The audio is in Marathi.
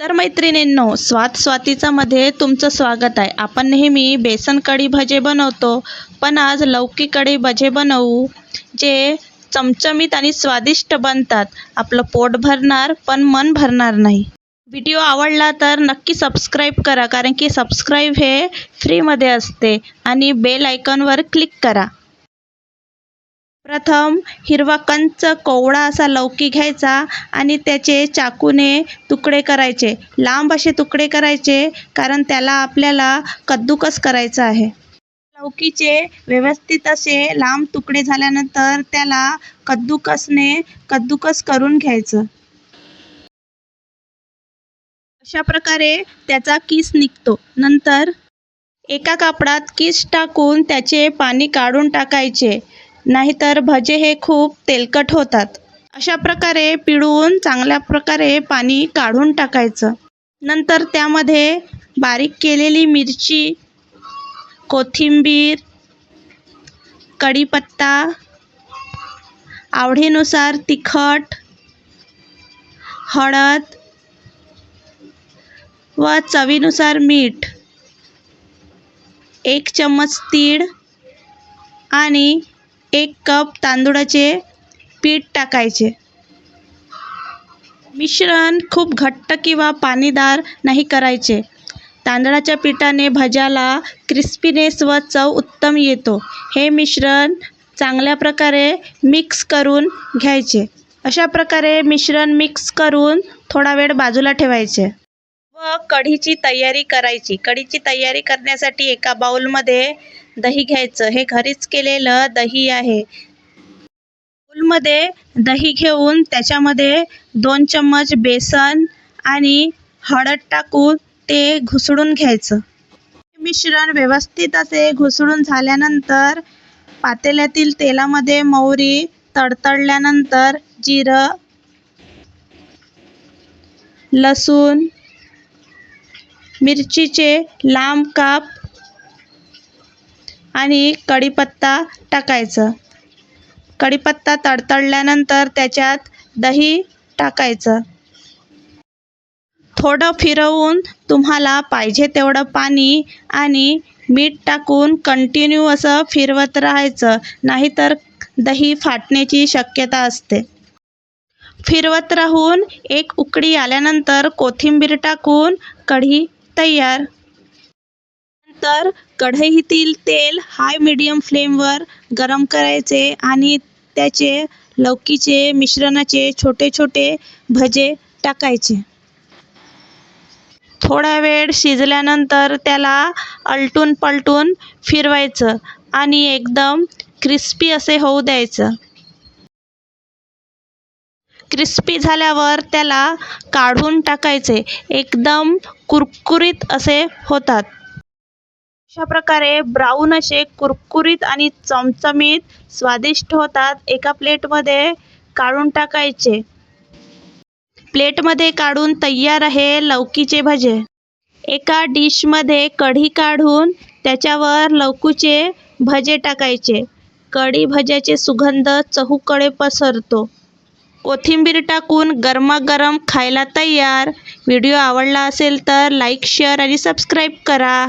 तर मैत्रिणींनो स्वाद स्वातीचामध्ये तुमचं स्वागत आहे. आपण नेहमी बेसन कढी भजे बनवतो पण आज लौकी कढी भजे बनवू जे चमचमीत आणि स्वादिष्ट बनतात. आपलं पोट भरणार पण मन भरणार नाही. व्हिडिओ आवडला तर नक्की सबस्क्राईब करा कारण की सबस्क्राईब हे फ्रीमध्ये असते आणि बेल आयकॉनवर क्लिक करा. प्रथम हिरवा कंच कोवळा असा लौकी घ्यायचा आणि त्याचे चाकूने तुकडे करायचे. लांब असे तुकडे करायचे कारण त्याला आपल्याला कद्दूकस करायचं आहे. लौकीचे व्यवस्थित असे लांब तुकडे झाल्यानंतर त्याला कद्दूकसने कद्दूकस करून घ्यायचं. अशा प्रकारे त्याचा किस निघतो. नंतर एका कापडात किस टाकून त्याचे पाणी काढून टाकायचे. नाहीतर भजे हे खूप तेलकट होतात. अशा प्रकारे पिळून चांगल्या प्रकारे पाणी काढून टाकायचं. नंतर त्यामध्ये बारीक केलेली मिरची कोथिंबीर कढीपत्ता आवडीनुसार तिखट हळद व चवीनुसार मीठ एक चम्मच तीळ आणि एक कप तांदूळाचे पीठ टाकायचे. मिश्रण खूप घट्ट किंवा पाणीदार नाही करायचे. तांदळाच्या पिठाने भज्याला क्रिस्पीनेस व चव उत्तम येतो. हे मिश्रण चांगल्या प्रकारे मिक्स करून घ्यायचे. अशा प्रकारे मिश्रण मिक्स करून थोडा वेळ बाजूला ठेवायचे. व कढीची तयारी करायची. कढीची तयारी करण्यासाठी एका बाउलमध्ये दही घ्यायचं. हे घरीच केलेलं दही आहे. बाउलमध्ये दही घेऊन त्याच्यामध्ये दोन चम्मच बेसन आणि हळद टाकून ते घुसळून घ्यायचं. मिश्रण व्यवस्थित असे घुसळून झाल्यानंतर पातेल्यातील तेलामध्ये मोहरी तडतडल्यानंतर जिरं लसूण मिरचीचे लांब काप आणि कढीपत्ता टाकायचं. कढीपत्ता तडतडल्यानंतर त्याच्यात दही टाकायचं. थोडं फिरवून तुम्हाला पाहिजे तेवढं पाणी आणि मीठ टाकून कंटिन्यू असं फिरवत राहायचं. नाहीतर दही फाटण्याची शक्यता असते. फिरवत राहून एक उकडी आल्यानंतर कोथिंबीर टाकून कढी तयार तर कढईतील तेल हाय मिडियम फ्लेमवर गरम करायचे आणि त्याचे लौकीचे मिश्रणाचे छोटे छोटे भजे टाकायचे. थोडा वेळ शिजल्यानंतर त्याला अलटून पलटून फिरवायचं आणि एकदम क्रिस्पी असे होऊ द्यायचं. क्रिस्पी झाल्यावर त्याला काढून टाकायचे. एकदम कुरकुरीत असे होतात. अशा प्रकारे ब्राऊन असे कुरकुरीत आणि चमचमीत स्वादिष्ट होतात. एका प्लेटमध्ये काढून टाकायचे. प्लेटमध्ये काढून तयार आहे लौकीचे भजे. एका डिशमध्ये कढी काढून त्याच्यावर लौकीचे भजे टाकायचे. कढी भज्याचे सुगंध चहूकडे पसरतो. कोथिंबीर टाकून गरमागरम खायला तयार. व्हिडिओ आवडला असेल तर लाईक शेअर आणि सबस्क्राईब करा.